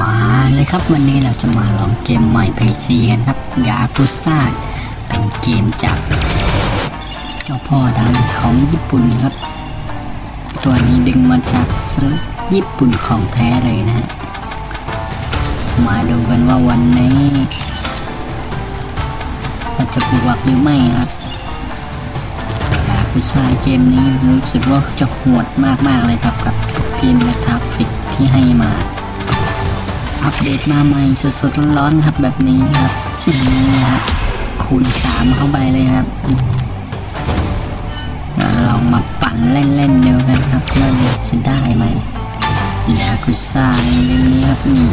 มาเลยครับวันนี้เราจะมาลองเกมใหม่ PC กันครับยากุซ่าเป็นเกมจากเจ้าพ่อดังของญี่ปุ่นครับ ตัวนี้ดึงมาจากญี่ปุ่นของแท้เลยนะฮะมาดูกันว่าวันนี้เราจะบวกหรือไม่ครับยากุซ่าเกมนี้รู้สึกว่าจะโหดมากๆเลยครับกับทีมและ เดตมาใหม่สดๆร้อนๆครับแบบนี้ครับนี่ครับคูณสามเข้าไปเลยครับลองมาปั่นเล่นๆเดียวกันครับว่าจะได้ไหมยากุซ่าเรื่องนี้ครับนี่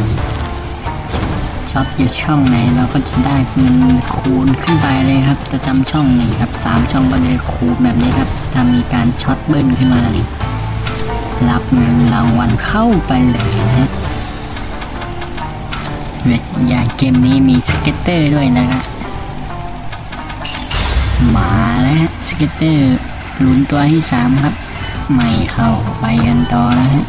ช็อตอยู่ช่องไหนเราก็จะได้เงินคูณขึ้นไปเลยครับจะจำช่องหนึ่งครับสามช่องก็จะคูณแบบนี้ครับถ้ามีการช็อตเบิ้ลขึ้นมานี่รับเงินรางวัลเข้าไปเลยนะฮะ เวทอย่างเกมนี้มีสเก็ตเตอร์ด้วยนะครับมาแล้วฮะสเก็ตเตอร์ลุ้นตัวที่สามครับ ไม่เข้าไปกันต่อนะฮะ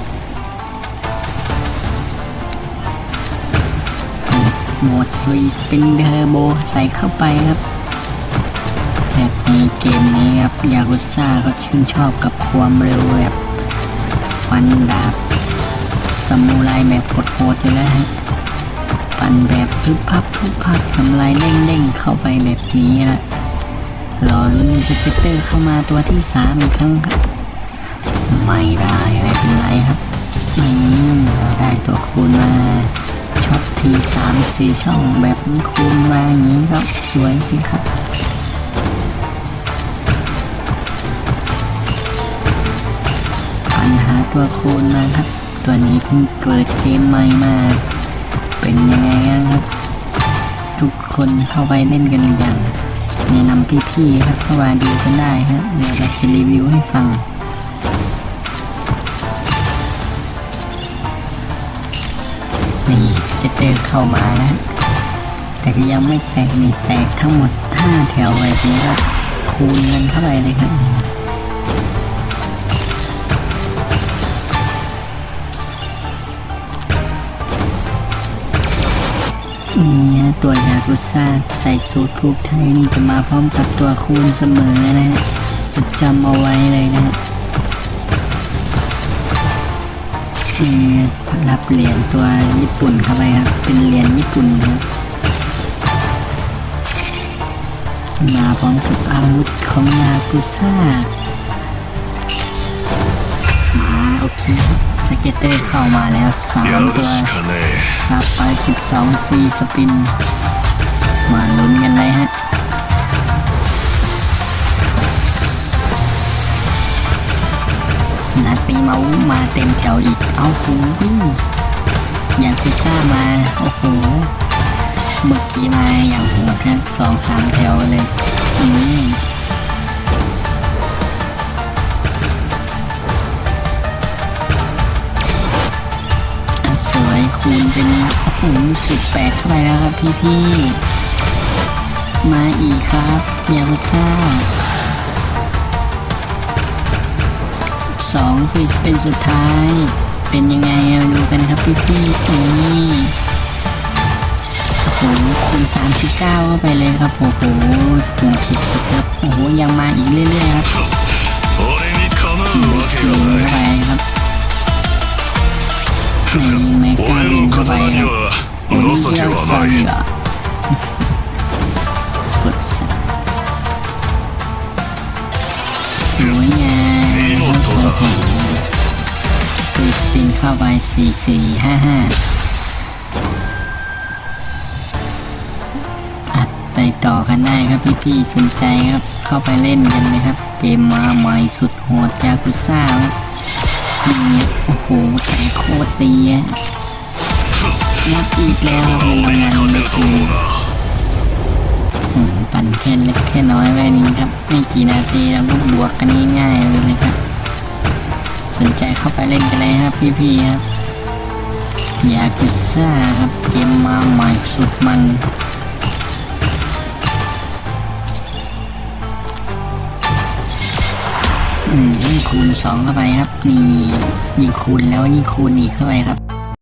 โหมดสวีสปินเทอร์โบใส่เข้าไปครับแบบในเกมนี้ครับ ยากุซ่าก็ชื่นชอบกับความเร็วแบบฟันดาบสมุไรแบบโหดๆอยู่แล้วฮะ ปั่นแบบพึบพับพึบพับทำลายเด้งเด้งๆเข้าไปแบบนี้ละรอลุ้นสเก็ตเตอร์เข้ามาตัวที่สามอีกครั้งครับไม่ได้ไม่เป็นไรครับอืมเราได้ตัวคูณมาช็อตทีสามสี่ช่องแบบนี้คูณมาอย่างนี้ก็สวยสิครับปัญหาตัวคูณมาครับ ตัวนี้เพิ่งเกิดเกมใหม่มา ทุกคนเข้าไปเล่นกันอยังแนะนำพี่ๆครับเข้ามาดูกันได้ครับเดี๋ยวเราจะรีวิวให้ฟังนี่สเก็ตเตอร์เข้ามานะแต่ก็ยังไม่แตกนี่แตกทั้งหมด 5 แถวแบบนี้ครับคูณกันเข้าไปเลยครับ ตัว ยากุซ่า ใส่สูตรภูมิไทยนี่จะมาพร้อมกับตัวคูณเสมอนะฮะจดจำเอาไว้เลยนะฮะนี่รับเหรียญตัวญี่ปุ่นเข้าไปครับ เป็นเหรียญญี่ปุ่นครับมาพร้อมกับอาวุธของยากุซ่ามาโอเคครับ สเกตเตอร์เข้ามาแล้วสามตัวรับไปสิบสองฟรีสปิน มาลุ้นกันเลยฮะนัดปีเมาส์มาเต็มแถวอีก เอ้าคุ้วิ่อย่างพิซซ่ามา โอ้โหเมื่อกี้มาอย่างโหดนะสองสามแถวเลย อืม โอ้โหสิบแปดเข้าไปแล้วครับพี่พี่มาอีกครับยากุซ่าสองฟิสเป็นสุดท้าย เป็นยังไงเอาดูกันครับพี่พี่นี่โอ้โหคูณสามสิบเก้าเข้าไปเลยครับโอ้โหคูณสิบสุดครับโอ้โหยังมาอีกเรื่อยๆครับ 情け เจ้า は ซา ない เหรอกดสัตว์สวยงามโอ้โหฟรีสปินเข้าไปสี่สี่ห้าห้าอัดไปต่อกันได้ครับพี่ๆสนใจครับ เข้าไปเล่นกันเลยครับ เกมมาใหม่สุดโหดยากุซ่าครับนี่โอ้โหแต่โคตรตีอะ รับอีกแล้วครัมันกำลังเล็กเลปั่นแค่เล็กแค่น้อยแค่นี้ครับ ไม่กี่นาทีเราก็บวกกันง่ายๆเลยครับ สนใจเข้าไปเล่นกันเลยครับพี่ๆครับยากิซ่าครับเกมมาใหม่สุดมันอืมคูณสองเข้าไปครับนี่ยิ่งคูณแล้วยิ่งคูณอีกเข้าไปครับ